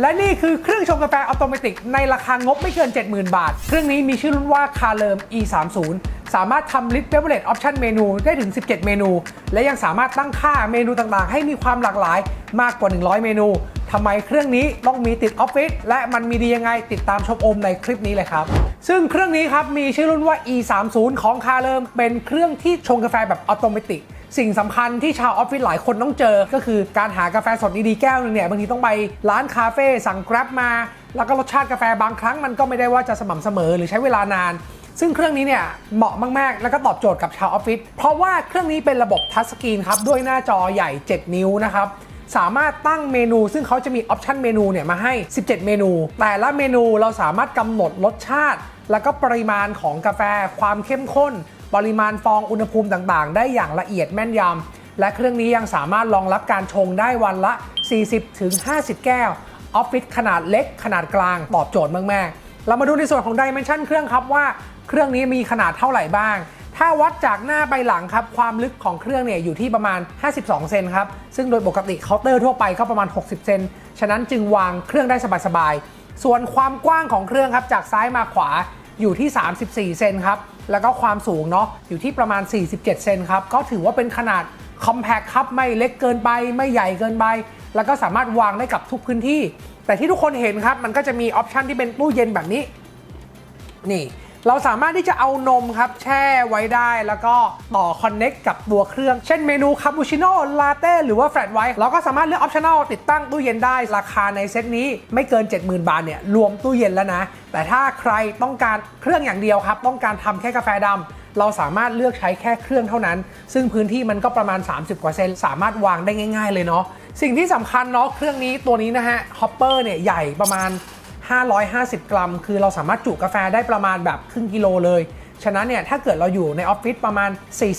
และนี่คือเครื่องชงกาแฟอัตโนมัติในราคางบไม่เกิน 70,000 บาท เครื่องนี้มีชื่อรุ่นว่าคาเลิม E30 สามารถทำลิสต์เบเวอร์เรจออปชันเมนูได้ถึง 17 เมนู และยังสามารถตั้งค่าเมนูต่างๆ ให้มีความหลากหลายมากกว่า 100 เมนูทำไมเครื่องนี้ต้องมีติดออฟฟิศและมันมีดียังไงติดตามชมอมในคลิปนี้เลยครับ ซึ่งเครื่องนี้ครับมีชื่อรุ่นว่า E30 ของคาเลิมเป็นเครื่องที่ชงกาแฟแบบอัตโนมัติ สิ่งสำคัญที่ชาวออฟฟิศหลายคนต้องเจอ ก็คือการหากาแฟสดดีๆแก้วหนึงเนี่ยบางทีต้องไปร้านคาเฟ่สั่ง Grab มา แล้วก็รสชาติกาแฟบางครั้งมันก็ไม่ได้ว่าจะสม่ำเสมอหรือใช้เวลานาน ซึ่งเครื่องนี้เนี่ยเหมาะมากๆ แล้วก็ตอบโจทย์กับชาวออฟฟิศเพราะว่าเครื่องนี้เป็นระบบทัชสกรีนครับด้วยหน้าจอใหญ่ 7 นิ้วนะครับสามารถตั้งเมนู ซึ่งเขาจะมีออปชันเมนูเนี่ยมาให้ 17 เมนู แต่ละเมนูเราสามารถกำหนดรสชาติ แล้วก็ปริมาณของกาแฟความเข้มข้น ปริมาณฟองอุณหภูมิต่างๆ ได้อย่างละเอียดแม่นยำ และเครื่องนี้ยังสามารถรองรับการชงได้วันละ 40-50 แก้ว ออฟฟิศขนาดเล็กขนาดกลาง ตอบโจทย์มากๆ เรามาดูในส่วนของ Dimension เครื่องครับว่าเครื่องนี้มีขนาดเท่าไหร่บ้างถ้าวัดจากหน้าไปหลังครับ ความลึกของเครื่องเนี่ยอยู่ที่ประมาณ 52 เซนครับ ซึ่งโดยปกติเคาน์เตอร์ทั่วไปก็ประมาณ 60 เซน ฉะนั้นจึงวางเครื่องได้สบายๆ ส่วนความกว้างของเครื่องครับ จากซ้ายมาขวาอยู่ที่ 34 เซนครับ แล้วก็ความสูงเนาะอยู่ที่ประมาณ 47 เซนครับ ก็ถือว่าเป็นขนาดคอมแพคครับ ไม่เล็กเกินไป ไม่ใหญ่เกินไป แล้วก็สามารถวางได้กับทุกพื้นที่ แต่ที่ทุกคนเห็นครับ มันก็จะมีออปชันที่เป็นตู้เย็นแบบนี้ นี่ เราสามารถที่จะเอานมครับแช่ไว้ได้แล้วก็ต่อคอนเน็กกับตัวเครื่อง เช่นเมนูคาปูชิโน่ลาเต้หรือว่าแฟลตไวท์เราก็สามารถเลือกออปชั่นอลติดตั้งตู้เย็นได้ราคาในเซตนี้ไม่เกิน 70,000 บาทเนี่ยรวมตู้เย็นแล้วนะ แต่ถ้าใครต้องการเครื่องอย่างเดียวครับ ต้องการทำแค่กาแฟดำเราสามารถเลือกใช้แค่เครื่องเท่านั้น ซึ่งพื้นที่มันก็ประมาณ 30 กว่าเซนสามารถวางได้ง่าย ๆ เลยเนาะสิ่งที่สำคัญเนาะเครื่องนี้ตัวนี้นะฮะฮอปเปอร์เนี่ยใหญ่ประมาณ 550 กรัม คือเราสามารถจุกาแฟได้ประมาณแบบครึ่งกิโลเลย ฉะนั้นเนี่ยถ้าเกิดเราอยู่ในออฟฟิศประมาณ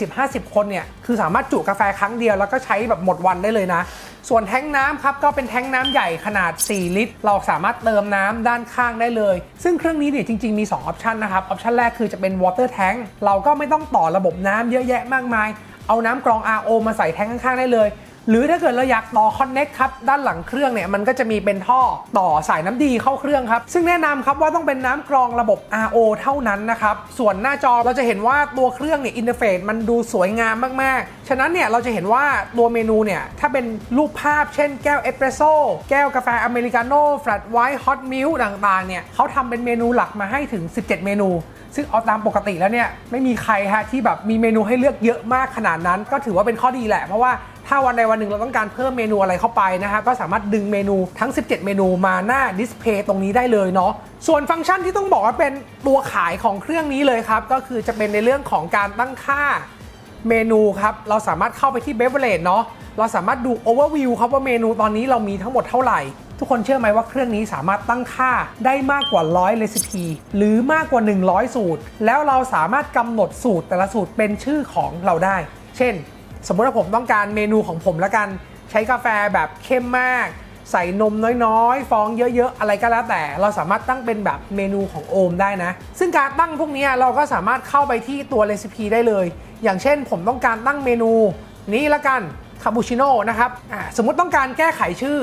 40-50 คนเนี่ยคือสามารถจุกาแฟครั้งเดียวแล้วก็ใช้แบบหมดวันได้เลยนะ ส่วนแท้งน้ำครับก็เป็นแท้งน้ำใหญ่ขนาด 4 ลิตร เราสามารถเติมน้ำด้านข้างได้เลย ซึ่งเครื่องนี้เนี่ยจริง ๆมี 2 ออปชันนะครับ ออปชันแรกคือจะเป็น water tank เราก็ไม่ต้องต่อระบบน้ำเยอะแยะมากมาย เอาน้ำกรอง RO มาใส่แท้งข้างๆได้เลย หรือถ้าเกิดเราอยากต่อคอนเน็กครับด้านหลังเครื่องเนี่ยมันก็จะมีเป็นท่อต่อสายน้ำดีเข้าเครื่องครับ ซึ่งแนะนำครับว่าต้องเป็นน้ำกรองระบบ RO เท่านั้นนะครับส่วนหน้าจอเราจะเห็นว่าตัวเครื่องเนี่ยอินเทอร์เฟซมันดูสวยงามมากๆ ฉะนั้นเนี่ยเราจะเห็นว่าตัวเมนูเนี่ยถ้าเป็นรูปภาพเช่นแก้วเอสเปรสโซ่แก้วกาแฟอเมริกาโน่แฟลตไวท์ฮอตมิลต่างๆเนี่ยเขาทำเป็นเมนูหลักมาให้ถึง 17 เมนู ซึ่งเอาตามปกติแล้วเนี่ยไม่มีใครฮะที่แบบมีเมนูให้เลือกเยอะมากขนาดนั้น ก็ถือว่าเป็นข้อดีแหละเพราะว่า ถ้าวันใดวันหนึ่งเราต้องการเพิ่มเมนูอะไรเข้าไปนะฮะก็สามารถดึงเมนูทั้ง 17 เมนูมาหน้าดิสเพย์ตรงนี้ได้เลยเนาะส่วนฟังก์ชันที่ต้องบอกว่าเป็นตัวขายของเครื่องนี้เลยครับ ก็คือจะเป็นในเรื่องของการตั้งค่าเมนูครับเราสามารถเข้าไปที่เบเวอร์เรจเนาะเราสามารถดู Overview ครับว่าเมนูตอนนี้เรามีทั้งหมดเท่าไหร่ ทุกคนเชื่อไหมว่าเครื่องนี้สามารถตั้งค่าได้มากกว่า100 r e c i p e หรือมากกว่า 100 สูตร แล้วเราสามารถกำหนดสูตรแต่ละสูตรเป็นชื่อของเราได้ เช่น สมมติว่าผมต้องการเมนูของผมละกัน ใช้กาแฟแบบเข้มมาก ใส่นมน้อยๆ ฟองเยอะๆ อะไรก็แล้วแต่ เราสามารถตั้งเป็นแบบเมนูของโอมได้นะ ซึ่งการตั้งพวกนี้เราก็สามารถเข้าไปที่ตัวเรซิปีได้เลย อย่างเช่นผมต้องการตั้งเมนูนี้ละกันคาปูชิโน่นะครับสมมติต้องการแก้ไขชื่อ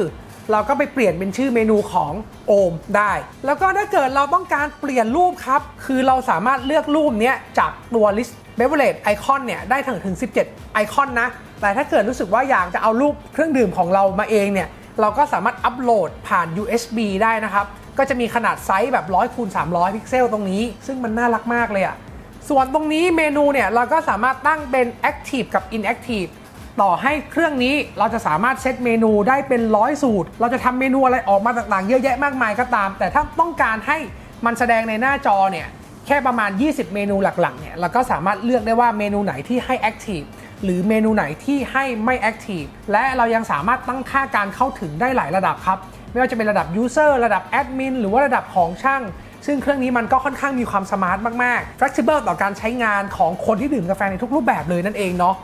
เราก็ไปเปลี่ยนเป็นชื่อเมนูของโอมได้ แล้วก็ถ้าเกิดเราต้องการเปลี่ยนรูปครับ คือเราสามารถเลือกรูปนี้จากตัว list beverage icon เนี่ยได้ถึงถึง 17 ไอคอนนะ แต่ถ้าเกิดรู้สึกว่าอยากจะเอารูปเครื่องดื่มของเรามาเองเนี่ยเราก็สามารถอัปโหลดผ่าน USB ได้นะครับ ก็จะมีขนาดไซส์แบบ 100คูณ300 พิกเซลตรงนี้ ซึ่งมันน่ารักมากเลยอะส่วนตรงนี้เมนูเนี่ย เราก็สามารถตั้งเป็น Active กับ Inactive ต่อให้เครื่องนี้เราจะสามารถเซตเมนูได้เป็นร้อยสูตร เราจะทำเมนูอะไรออกมาต่างๆ เยอะแยะมากมายก็ตาม แต่ถ้าต้องการให้มันแสดงในหน้าจอเนี่ยแค่ประมาณ 20 เมนูหลักๆเนี่ยเราก็สามารถเลือกได้ว่าเมนูไหนที่ให้ Active หรือเมนูไหนที่ให้ไม่ Active และเรายังสามารถตั้งค่าการเข้าถึงได้หลายระดับครับ ไม่ว่าจะเป็นระดับ User ระดับ Admin หรือว่าระดับของช่างซึ่งเครื่องนี้มันก็ค่อนข้างมีความสมาร์ทมากๆ flexible ต่อการใช้งานของคนที่ดื่มกาแฟในทุกรูปแบบเลยนั่นเองเนาะ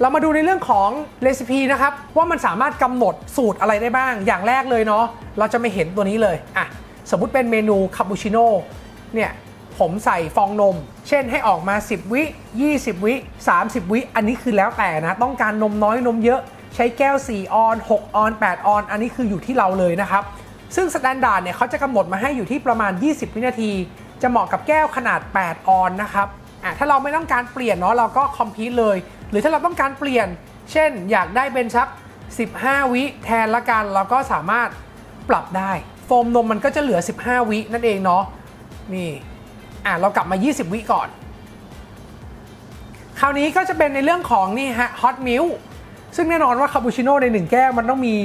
เรามาดูในเรื่องของเรซิปีนะครับว่ามันสามารถกำหนดสูตรอะไรได้บ้าง อย่างแรกเลยเนาะเราจะไม่เห็นตัวนี้เลยอะสมมุติเป็นเมนูคาปูชิโน่เนี่ยผมใส่ฟองนม เช่นให้ออกมา 10 วิ 20 วิ 30 วิ อันนี้คือแล้วแต่นะ ต้องการนมน้อยนมเยอะ ใช้แก้ว 4 ออน 6 ออน 8 ออน อันนี้คืออยู่ที่เราเลยนะครับ ซึ่งสแตนดาร์ดเนี่ยเขาจะกำหนดมาให้อยู่ที่ประมาณ 20 วินาที จะเหมาะกับแก้วขนาด 8 ออนนะครับอะถ้าเราไม่ต้องการเปลี่ยนเนาะเราก็คอมพิวเลย รือถ้าเราต้องการเปลี่ยน เช่น อยากได้เป็นสัก 15 วิแทนละกัน เราก็สามารถปรับได้ โฟมนมมันก็จะเหลือ 15 วินั่นเองเนาะนี่อะเรากลับมา 20 วิก่อน คราวนี้ก็จะเป็นในเรื่องของนี่ฮะฮอตมิลซึ่งแน่นอนว่าคาปูชิโน่ในหนึ่งแก้วมันต้องมี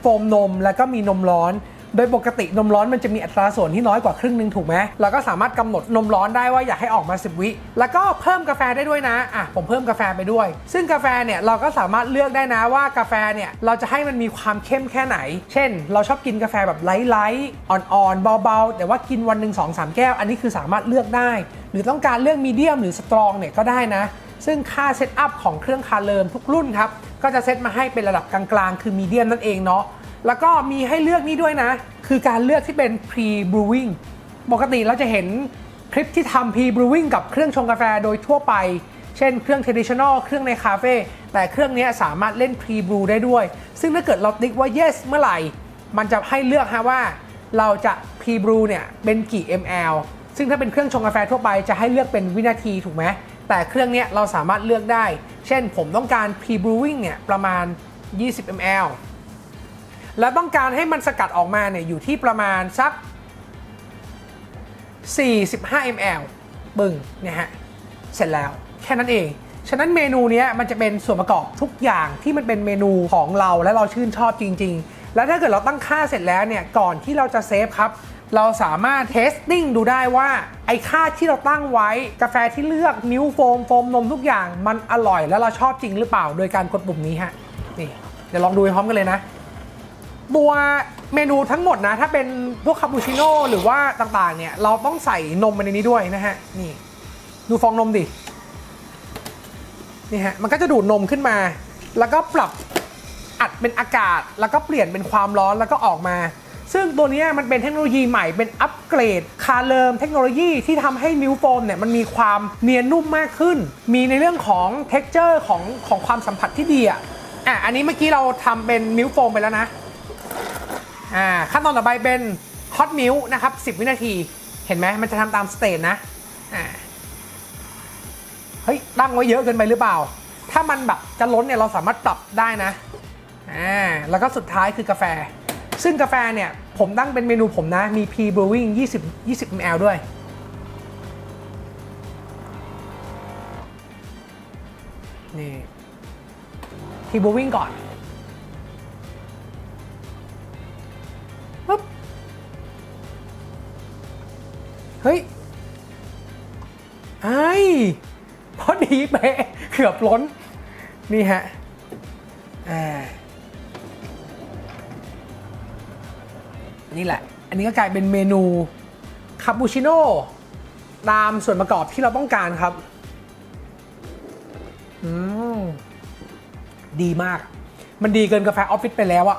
โฟมนมแล้วก็มีนมร้อน โดยปกตินมร้อนมันจะมีอัตราส่วนที่น้อยกว่าครึ่งหนึ่งถูกไหมเราก็สามารถกำหนดนมร้อนได้ว่าอยากให้ออกมา 10 วิ แล้วก็เพิ่มกาแฟได้ด้วยนะอะผมเพิ่มกาแฟไปด้วย ซึ่งกาแฟเนี่ยเราก็สามารถเลือกได้นะว่ากาแฟเนี่ยเราจะให้มันมีความเข้มแค่ไหน เช่น เราชอบกินกาแฟแบบไลท์ๆอ่อนๆเบาๆ แต่ว่ากินวันหนึ่งสองสามแก้ว อันนี้คือสามารถเลือกได้ หรือต้องการเลือกมีเดียมหรือสตรองเนี่ยก็ได้นะซึ่งค่าเซตอัพของเครื่องคาเลิมทุกรุ่นครับ ก็จะเซตมาให้เป็นระดับกลางๆ คือมีเดียมนั่นเองเนาะ แล้วก็มีให้เลือกนี่ด้วยนะ คือการเลือกที่เป็น pre brewing ปกติเราจะเห็นคลิปที่ทำ pre brewing กับเครื่องชงกาแฟโดยทั่วไป เช่นเครื่อง traditional เครื่องในคาเฟ่แต่เครื่องนี้สามารถเล่น pre brew ได้ด้วย ซึ่งถ้าเกิดเราติ๊กว่า yes เมื่อไหร่ มันจะให้เลือกฮะว่า เราจะ pre brew เนี่ยเป็นกี่ ml ซึ่งถ้าเป็นเครื่องชงกาแฟทั่วไปจะให้เลือกเป็นวินาทีถูกไหมแต่เครื่องนี้เราสามารถเลือกได้ เช่นผมต้องการ pre-brewing เนี่ยประมาณ 20 ml แล้วต้องการให้มันสกัดออกมาเนี่ยอยู่ที่ประมาณสัก 45 ml ปึ้งเนี่ยฮะ เสร็จแล้วแค่นั้นเอง ฉะนั้นเมนูนี้มันจะเป็นส่วนประกอบทุกอย่างที่มันเป็นเมนูของเราและเราชื่นชอบจริง ๆ แล้วถ้าเกิดเราตั้งค่าเสร็จแล้วเนี่ย ก่อนที่เราจะเซฟครับ เราสามารถเทสติ้งดูได้ว่าไอ้ค่าที่เราตั้งไว้กาแฟที่เลือกมิลค์โฟมโฟมนมทุกอย่างมันอร่อย แล้วเราชอบจริงหรือเปล่า โดยการกดปุ่มนี้ฮะ นี่ เดี๋ยวลองดูพร้อมกันเลยนะ ตัวเมนูทั้งหมดนะ ถ้าเป็นพวกคาปูชิโน่หรือว่าต่างๆ เนี่ย เราต้องใส่นมไปในนี้ด้วยนะฮะ นี่ ดูฟองนมดิ นี่ฮะ มันก็จะดูดนมขึ้นมา แล้วก็ปรับอัดเป็นอากาศ แล้วก็เปลี่ยนเป็นความร้อนแล้วก็ออกมา ซึ่งตัวนี้มันเป็นเทคโนโลยีใหม่เป็นอัปเกรด คาเลิมเทคโนโลยีที่ทำให้มิลโฟมเนี่ยมันมีความเนียนนุ่มมากขึ้น มีในเรื่องของเท็กเจอร์ของของความสัมผัสที่ดีอะอะอันนี้เมื่อกี้เราทำเป็นมิลโฟมไปแล้วนะ อ่าขั้นตอนต่อไปเป็นฮอตมิลนะครับ 10 วินาที เห็นไหมมันจะทำตามสเตจนะอ่าเฮ้ยตั้งไว้เยอะเกินไปหรือเปล่า ถ้ามันแบบจะล้นเนี่ยเราสามารถปรับได้นะอ่าแล้วก็สุดท้ายคือกาแฟ ซึ่งกาแฟเนี่ยผมตั้งเป็นเมนูผมนะ มี pre brewing 20 20 ml ด้วยนี่ pre brewing ก่อน เฮ้ยไอ้พอดีเป๊ะเกือบล้น นี่ฮะอ่านี่แหละ อันนี้ก็กลายเป็นเมนูคาปูชิโน่ตามส่วนประกอบที่เราต้องการครับ อืม ดีมาก มันดีเกินกาแฟออฟฟิศไปแล้วอะ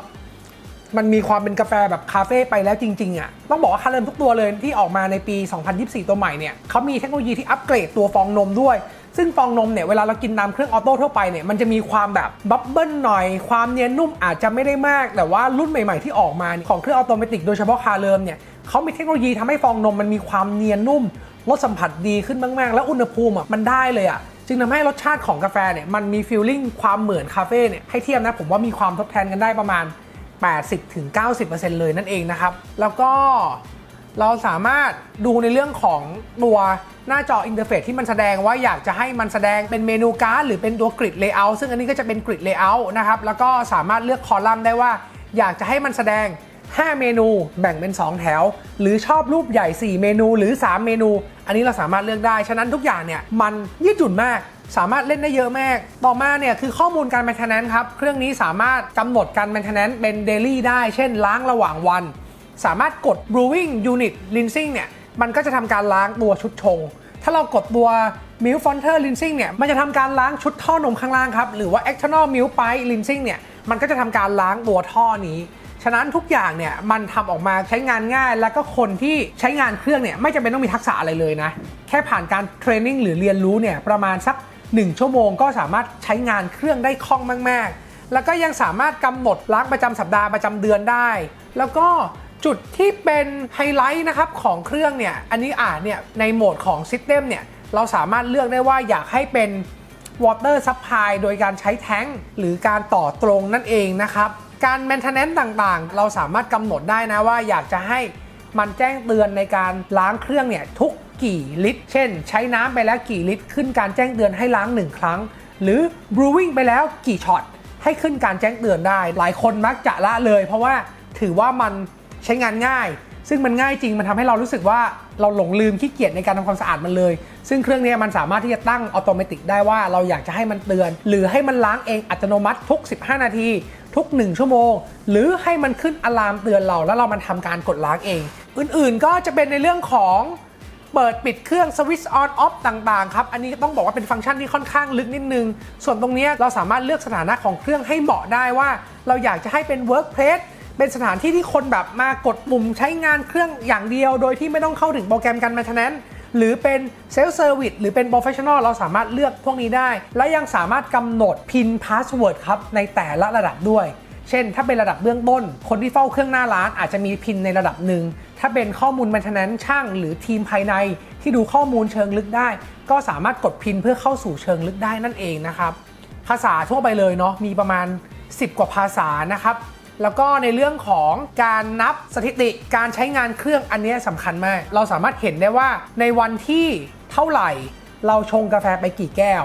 มันมีความเป็นกาแฟแบบคาเฟ่ไปแล้วจริงๆอะต้องบอกว่าคาเริมทุกตัวเลยที่ออกมาในปี 2024 ตัวใหม่เนี่ยเขามีเทคโนโลยีที่อัปเกรดตัวฟองนมด้วย ซึ่งฟองนมเนี่ยเวลาเรากินตามเครื่องออโต้ทั่วไปเนี่ยมันจะมีความแบบบับเบิ้ลหน่อย ความเนียนนุ่มอาจจะไม่ได้มาก แต่ว่ารุ่นใหม่ๆที่ออกมาของเครื่องออโตเมติกโดยเฉพาะคาเริมเนี่ยเขามีเทคโนโลยีทำให้ฟองนมมันมีความเนียนนุ่มรสสัมผัสดีขึ้นมากๆ แล้วอุณหภูมิอะมันได้เลยอะจึงทำให้รสชาติของกาแฟเนี่ยมันมีฟีลลิ่งความเหมือนคาเฟ่เนี่ยให้เทียบนะผมว่ามีความทดแทนกันได้ประมาณ 80-90%เลยนั่นเองนะครับ แล้วก็เราสามารถดูในเรื่องของตัวหน้าจออินเทอร์เฟซที่มันแสดงว่าอยากจะให้มันแสดงเป็นเมนูการ์ดหรือเป็นตัวกริดเลเยอร์ซึ่งอันนี้ก็จะเป็นกริดเลเยอร์นะครับ แล้วก็สามารถเลือกคอลัมน์ได้ว่า อยากจะให้มันแสดง 5 เมนูแบ่งเป็น 2 แถว หรือชอบรูปใหญ่ 4 เมนูหรือ 3 เมนู อันนี้เราสามารถเลือกได้ ฉะนั้นทุกอย่างเนี่ยมันยืดหยุ่นมาก สามารถเล่นได้เยอะมาก ต่อมาเนี่ยคือข้อมูลการ maintenance ครับ เครื่องนี้สามารถกำหนดการ maintenance เป็น daily ได้ เช่น ล้างระหว่างวัน สามารถกด brewing unit rinsing เนี่ย มันก็จะทำการล้างตัวชุดชง ถ้าเรากดตัว milk filter rinsing เนี่ย มันจะทำการล้างชุดท่อนมข้างล่างครับ หรือว่า external milk pipe rinsing เนี่ย มันก็จะทำการล้างตัวท่อนี้ฉะนั้นทุกอย่างเนี่ยมันทำออกมาใช้งานง่าย แล้วก็คนที่ใช้งานเครื่องเนี่ยไม่จำเป็นต้องมีทักษะอะไรเลยนะ แค่ผ่านการเทรนนิ่งหรือเรียนรู้เนี่ยประมาณสัก 1 ชั่วโมงก็สามารถใช้งานเครื่องได้คล่องมาก ๆ แล้วก็ยังสามารถกำหนดล้างประจำสัปดาห์ประจำเดือนได้ แล้วก็จุดที่เป็นไฮไลท์นะครับของเครื่องเนี่ย อันนี้อ่านเนี่ยในโหมดของ System เนี่ย เราสามารถเลือกได้ว่าอยากให้เป็น Water Supply โดยการใช้แท้งหรือการต่อตรงนั่นเองนะครับ การ Maintenance ต่างๆ เราสามารถกำหนดได้นะว่าอยากจะให้มันแจ้งเตือนในการล้างเครื่องเนี่ยทุก กี่ลิตร เช่น ใช้น้ำไปแล้วกี่ลิตร ขึ้นการแจ้งเตือนให้ล้างหนึ่งครั้ง หรือ brewing ไปแล้วกี่ช็อตให้ขึ้นการแจ้งเตือนได้ หลายคนมักจะละเลย เพราะว่าถือว่ามันใช้งานง่าย ซึ่งมันง่ายจริงมันทำให้เรารู้สึกว่าเราหลงลืมขี้เกียจในการทำความสะอาดมันเลย ซึ่งเครื่องนี้มันสามารถที่จะตั้งอัตโนมัติได้ว่าเราอยากจะให้มันเตือน หรือให้มันล้างเองอัตโนมัติทุก 15 นาทีทุก 1 ชั่วโมง หรือให้มันขึ้นอะลามเตือนเราแล้วเรามันทำการกดล้างเอง อื่นๆก็จะเป็นในเรื่องของ เปิดปิดเครื่องสวิตช์ออนออฟต่างๆครับ อันนี้ต้องบอกว่าเป็นฟังก์ชันที่ค่อนข้างลึกนิดนึง ส่วนตรงนี้เราสามารถเลือกสถานะของเครื่องให้เหมาะได้ว่า เราอยากจะให้เป็น Workplace เป็นสถานที่ที่คนแบบมากดปุ่มใช้งานเครื่องอย่างเดียว โดยที่ไม่ต้องเข้าถึงโปรแกรมการ maintenance หรือเป็นเซล f เซอร์วิสหรือเป็น professional เราสามารถเลือกพวกนี้ได้ และยังสามารถกำหนด PIN password ครับในแต่ละระดับด้วย เช่น ถ้าเป็นระดับเบื้องต้น คนที่เฝ้าเครื่องหน้าร้านอาจจะมีพินในระดับหนึ่ง ถ้าเป็นข้อมูล maintenance ช่าง หรือทีมภายในที่ดูข้อมูลเชิงลึกได้ ก็สามารถกดพินเพื่อเข้าสู่เชิงลึกได้นั่นเองนะครับ ภาษาทั่วไปเลยเนาะมีประมาณ 10 กว่าภาษานะครับ แล้วก็ในเรื่องของการนับสถิติการใช้งานเครื่องอันนี้สำคัญมาก เราสามารถเห็นได้ว่าในวันที่เท่าไหร่ เราชงกาแฟไปกี่แก้ว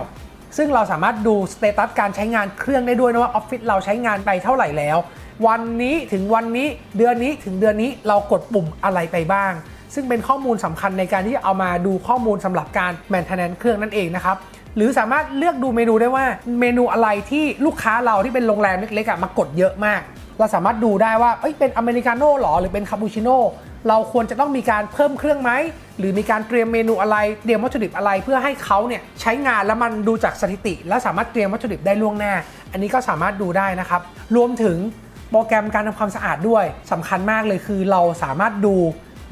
ซึ่งเราสามารถดูสเตตัสการใช้งานเครื่องได้ด้วยนะว่าออฟฟิศเราใช้งานไปเท่าไหร่แล้ว วันนี้ถึงวันนี้เดือนนี้ถึงเดือนนี้เรากดปุ่มอะไรไปบ้าง ซึ่งเป็นข้อมูลสำคัญในการที่จะเอามาดูข้อมูลสำหรับการแมนเทนแนนเครื่องนั่นเองนะครับหรือสามารถเลือกดูเมนูได้ว่าเมนูอะไรที่ลูกค้าเราที่เป็นโรงแรมเล็กๆมากดเยอะมาก เราสามารถดูได้ว่าเอ้ยเป็นอเมริกาโน่หรอหรือเป็นคาปูชิโน่เราควรจะต้องมีการเพิ่มเครื่องไหมหรือมีการเตรียมเมนูอะไรเตรียมวัตถุดิบอะไรเพื่อให้เขาเนี่ยใช้งานแล้วมันดูจากสถิติ และสามารถเตรียมวัตถุดิบได้ล่วงหน้า อันนี้ก็สามารถดูได้นะครับ รวมถึงโปรแกรมการทำความสะอาดด้วยสำคัญมากเลยคือเราสามารถดู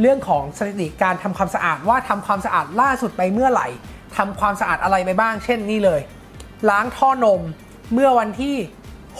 เรื่องของสถิติการทำความสะอาดว่าทำความสะอาดล่าสุดไปเมื่อไหร่ทำความสะอาดอะไรไปบ้าง เช่นนี่เลย ล้างท่อนมเมื่อวันที่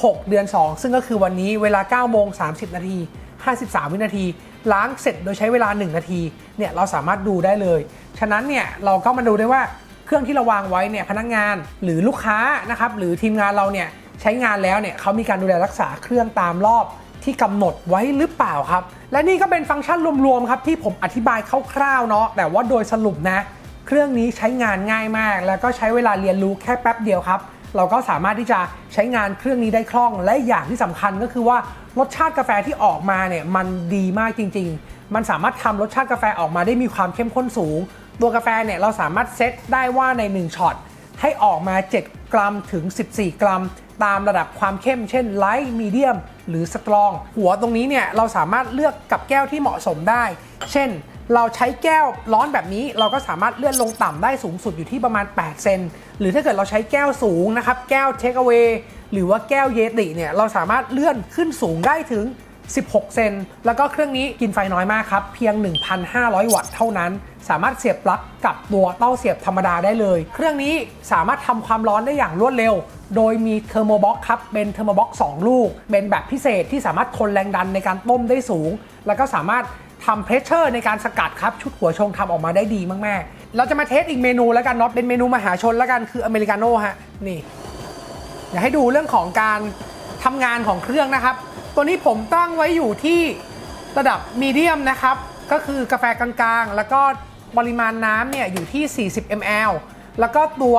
6 เดือน 2 ซึ่งก็คือวันนี้เวลา 9 โมง 30 นาที 53 วินาที ล้างเสร็จโดยใช้เวลา 1 นาที เนี่ยเราสามารถดูได้เลย ฉะนั้นเนี่ยเราก็มาดูได้ว่าเครื่องที่เราวางไว้เนี่ยพนักงานหรือลูกค้านะครับหรือทีมงานเราเนี่ยใช้งานแล้วเนี่ยเขามีการดูแลรักษาเครื่องตามรอบที่กำหนดไว้หรือเปล่าครับ และนี่ก็เป็นฟังก์ชันรวมๆครับที่ผมอธิบายคร่าวๆเนาะแต่ว่าโดยสรุปนะ เครื่องนี้ใช้งานง่ายมาก แล้วก็ใช้เวลาเรียนรู้แค่แป๊บเดียวครับ เราก็สามารถที่จะใช้งานเครื่องนี้ได้คล่อง และอย่างที่สำคัญก็คือว่ารสชาติกาแฟที่ออกมาเนี่ยมันดีมากจริง ๆ มันสามารถทำรสชาติกาแฟออกมาได้มีความเข้มข้นสูง ตัวกาแฟเนี่ยเราสามารถเซตได้ว่าใน 1ช็อตให้ออกมา 7 กรัมถึง 14 กรัม ตามระดับความเข้ม เช่นไลท์มีเดียมหรือสตรอง หัวตรงนี้เนี่ยเราสามารถเลือกกับแก้วที่เหมาะสมได้ เช่น เราใช้แก้วร้อนแบบนี้เราก็สามารถเลื่อนลงต่ำได้สูงสุดอยู่ที่ประมาณ 8 เซนหรือถ้าเกิดเราใช้แก้วสูงนะครับ แก้วเทคเอา a y หรือว่าแก้วเยติเนี่ยเราสามารถเลื่อนขึ้นสูงได้ถึง 16 เซน แล้วก็เครื่องนี้กินไฟน้อยมากครับ เพียง 1,500 วัตต์เท่านั้น สามารถเสียบปลั๊กกับตัวเต้าเสียบธรรมดาได้เลย เครื่องนี้สามารถทำความร้อนได้อย่างรวดเร็ว โดยมีเทอร์โมบ็อกครับ เป็นเทอร์โมบ็อก2ลูก เป็นแบบพิเศษที่สามารถทนแรงดันในการต้มได้สูง แล้วก็สามารถ ทำเพรสเชอร์ในการสกัดครับ ชุดหัวชงทำออกมาได้ดีมากๆ เราจะมาเทสอีกเมนูแล้วกันเนาะเป็นเมนูมหาชนแล้วกันคืออเมริกาโน่ฮะนี่อยากให้ดูเรื่องของการทำงานของเครื่องนะครับ ตัวนี้ผมตั้งไว้อยู่ที่ระดับมีเดียมนะครับ ก็คือกาแฟกลางๆ แล้วก็ปริมาณน้ำเนี่ยอยู่ที่ 40 ml แล้วก็ตัว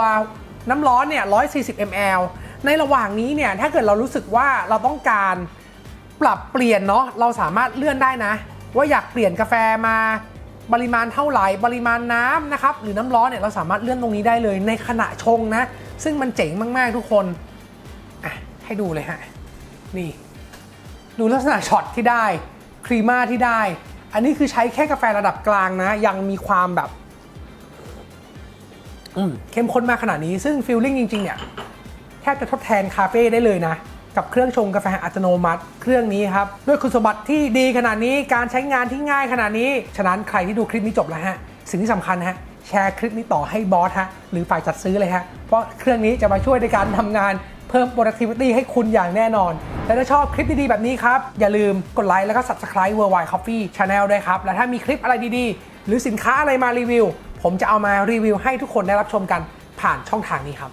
น้ำร้อนเนี่ย 140 ml ในระหว่างนี้เนี่ย ถ้าเกิดเรารู้สึกว่าเราต้องการปรับเปลี่ยนเนาะ เราสามารถเลื่อนได้นะ ว่าอยากเปลี่ยนกาแฟมาปริมาณเท่าไหร่ปริมาณน้ำนะครับหรือน้ำร้อนเนี่ยเราสามารถเลื่อนตรงนี้ได้เลยในขณะชงนะ ซึ่งมันเจ๋งมาก ๆ ทุกคนอะให้ดูเลยฮะนี่ ดูลักษณะช็อตที่ได้ครีม่าที่ได้ อันนี้คือใช้แค่กาแฟระดับกลางนะ ยังมีความแบบอืมเข้มข้นมากขนาดนี้ซึ่งฟิลลิ่งจริง ๆ เนี่ยแทบจะทดแทนคาเฟ่ได้เลยนะ กับเครื่องชงกาแฟอัตโนมัติ เครื่องนี้ครับ ด้วยคุณสมบัติที่ดีขนาดนี้การใช้งานที่ง่ายขนาดนี้ ฉะนั้นใครที่ดูคลิปนี้จบแล้วฮะ สิ่งที่สำคัญฮะแชร์คลิปนี้ต่อให้บอสฮะหรือฝ่ายจัดซื้อเลยฮะเพราะเครื่องนี้จะมาช่วยในการทำงานเพิ่ม productivity ให้คุณอย่างแน่นอน และถ้าชอบคลิปดีๆ แบบนี้ครับ อย่าลืมกดไลค์แล้วก็ subscribe Worldwide Coffee Channel ด้วยครับ และถ้ามีคลิปอะไรดีๆ หรือสินค้าอะไรมารีวิว ผมจะเอามารีวิวให้ทุกคนได้รับชมกันผ่านช่องทางนี้ครับ